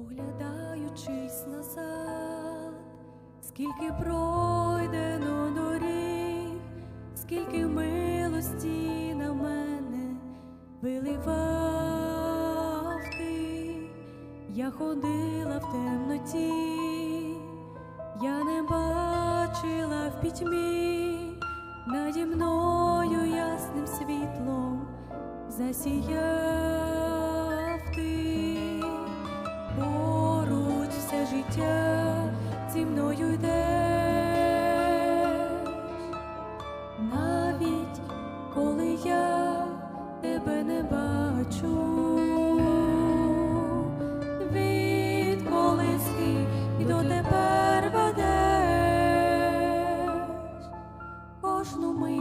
оглядаючись назад, скільки пройдено доріг, скільки милості на мене виливав ти, я ходила в темноті, я не бачила в пітьмі, наді мною ясним світлом засіяв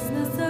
оглядаючись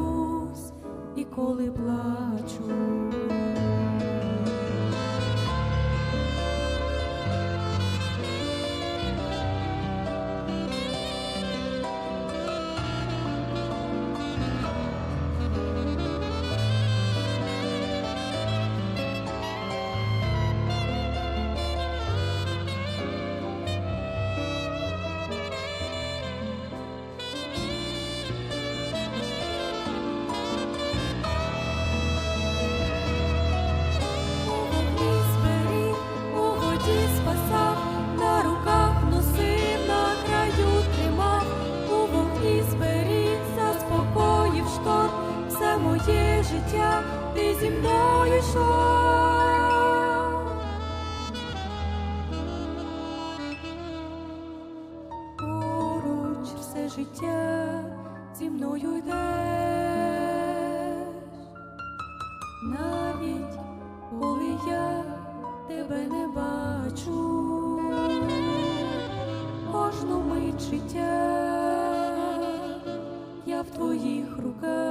коли плачу. Життя, ти зі мною йшов. Поруч все життя зі мною йдеш навіть коли я тебе не бачу, кожну мить життя я в твоїх руках,